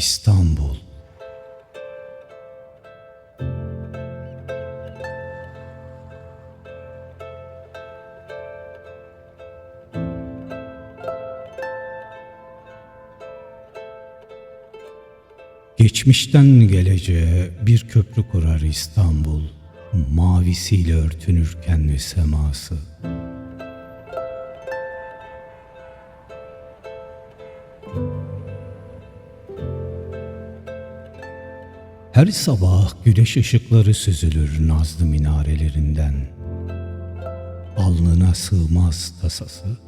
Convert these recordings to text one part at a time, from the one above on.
İstanbul. Geçmişten geleceğe bir köprü kurar İstanbul Mavisiyle örtünürken seması Her sabah güneş ışıkları süzülür nazlı minarelerinden. Alnına sığmaz tasası.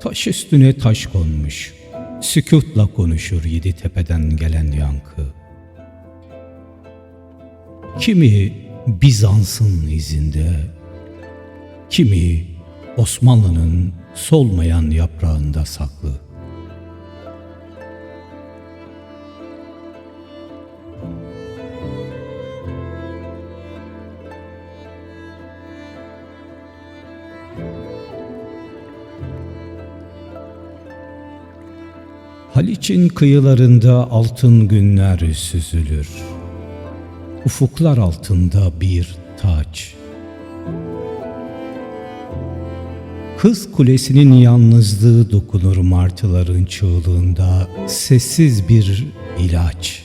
Taş üstüne taş konmuş. Sükutla konuşur yedi tepeden gelen yankı. Kimi Bizans'ın izinde, kimi Osmanlı'nın solmayan yaprağında saklı. Haliç'in kıyılarında altın günler süzülür. Ufuklar altında bir taç. Kız kulesinin yalnızlığı dokunur martıların çığlığında sessiz bir ilaç.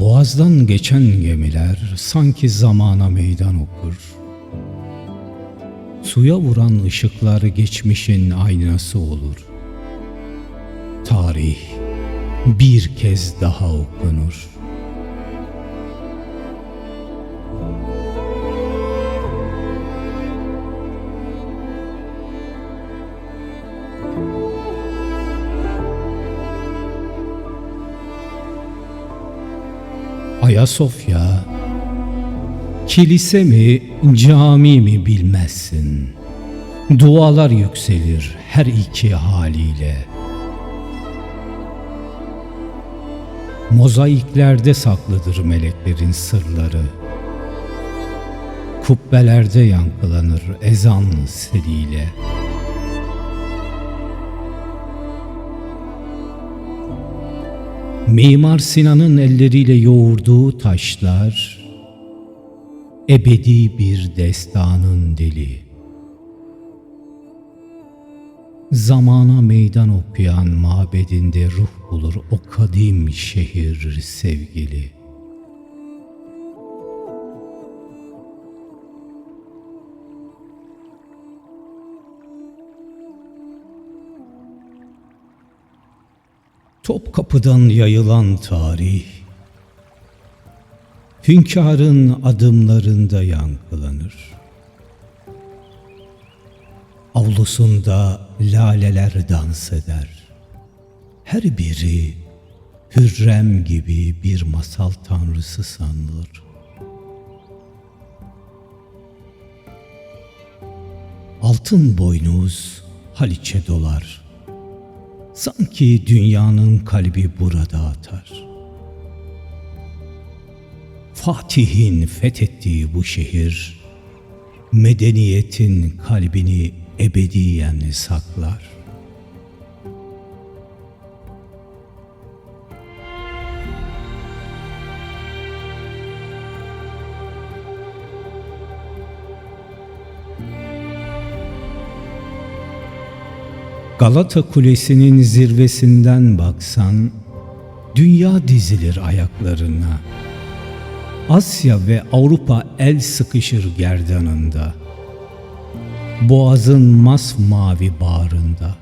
Boğazdan geçen gemiler sanki zamana meydan okur. Suya vuran ışıklar geçmişin aynası olur. Tarih bir kez daha okunur. Ayasofya, kilise mi, cami mi bilmezsin. Dualar yükselir her iki haliyle. Mozaiklerde saklıdır meleklerin sırları. Kubbelerde yankılanır ezan seliyle. Mimar Sinan'ın elleriyle yoğurduğu taşlar ebedi bir destanın dili. Zamana meydan okuyan mabedinde ruh bulur o kadim şehir sevgili. Topkapı'dan yayılan tarih, hünkârın adımlarında yankılanır. Avlusunda laleler dans eder. Her biri Hürrem gibi bir masal tanrısı sanılır. Altın boynuz Haliç'e dolar. Sanki dünyanın kalbi burada atar. Fatih'in fethettiği bu şehir, medeniyetin kalbini ebediyen saklar. Galata Kulesi'nin zirvesinden baksan, dünya dizilir ayaklarına. Asya ve Avrupa el sıkışır gerdanında. Boğazın masmavi bağrında.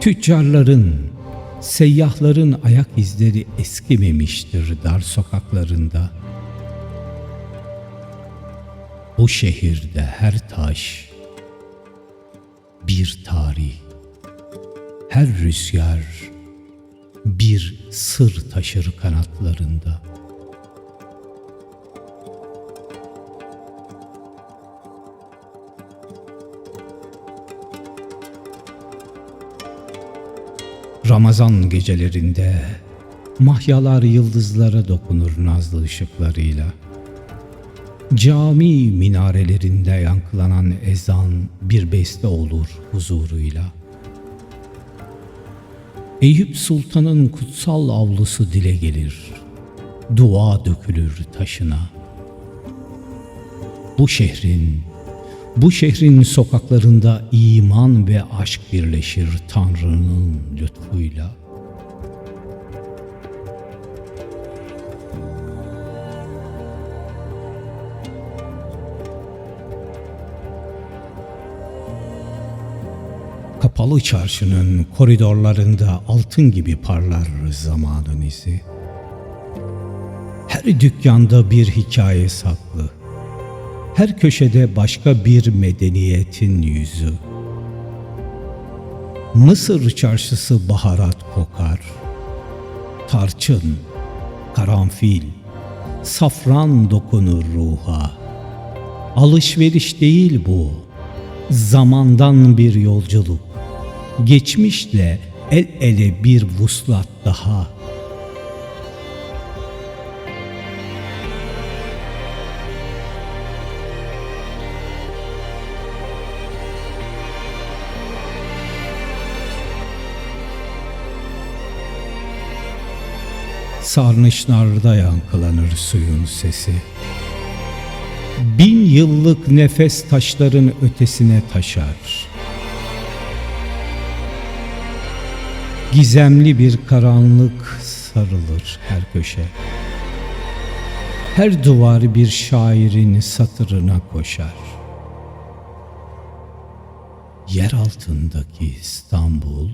Tüccarların, seyyahların ayak izleri eskimemiştir dar sokaklarında. Bu şehirde her taş, bir tarih. Her rüzgar bir sır taşır kanatlarında. Ramazan gecelerinde mahyalar yıldızlara dokunur nazlı ışıklarıyla. Cami minarelerinde yankılanan ezan bir beste olur huzuruyla. Eyüp Sultan'ın kutsal avlusu dile gelir. Dua dökülür taşına. Bu şehrin, bu şehrin sokaklarında iman ve aşk birleşir Tanrı'nın lütfuyla. Kapalı çarşının koridorlarında altın gibi parlar zamanın izi. Her dükkanda bir hikaye saklı. Her köşede başka bir medeniyetin yüzü. Mısır çarşısı baharat kokar. Tarçın, karanfil, safran dokunur ruha. Alışveriş değil bu. Zamandan bir yolculuk. Geçmişle el ele bir vuslat daha. Sarnıçlarda yankılanır suyun sesi. Bin yıllık nefes taşların ötesine taşar. Gizemli bir karanlık sarılır her köşe. Her duvar bir şairin satırına koşar. Yer altındaki İstanbul,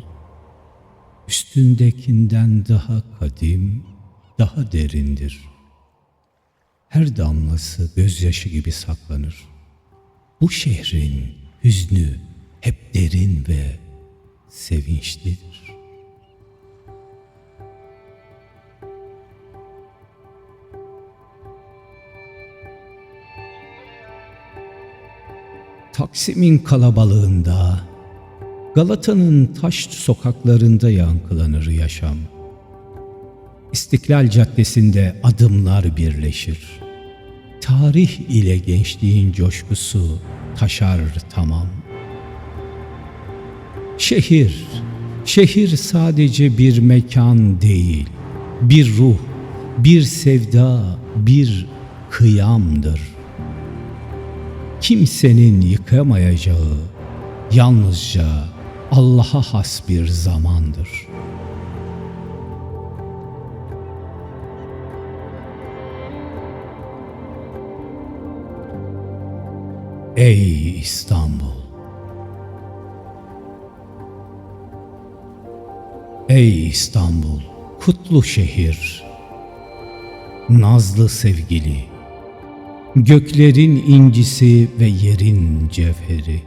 üstündekinden daha kadim, daha derindir. Her damlası gözyaşı gibi saklanır. Bu şehrin hüznü hep derin ve sevinçlidir. Taksim'in kalabalığında, Galata'nın taş sokaklarında yankılanır yaşam. İstiklal Caddesi'nde adımlar birleşir. Tarih ile gençliğin coşkusu taşar tamam. Şehir, şehir sadece bir mekan değil, bir ruh, bir sevda, bir kıyamdır. Kimsenin yıkamayacağı yalnızca Allah'a has bir zamandır. Ey İstanbul! Ey İstanbul, kutlu şehir, nazlı sevgili, göklerin incisi ve yerin cevheri.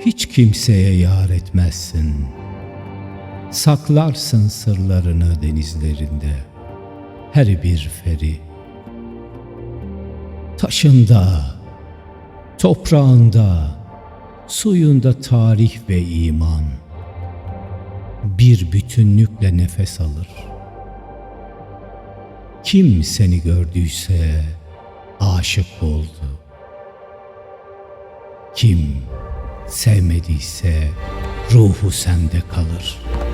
Hiç kimseye yar etmezsin, saklarsın sırlarını denizlerinde, her bir feri. Taşında, toprağında, suyunda tarih ve iman bir bütünlükle nefes alır. Kim seni gördüyse aşık oldu. Kim sevmediyse ruhu sende kalır.''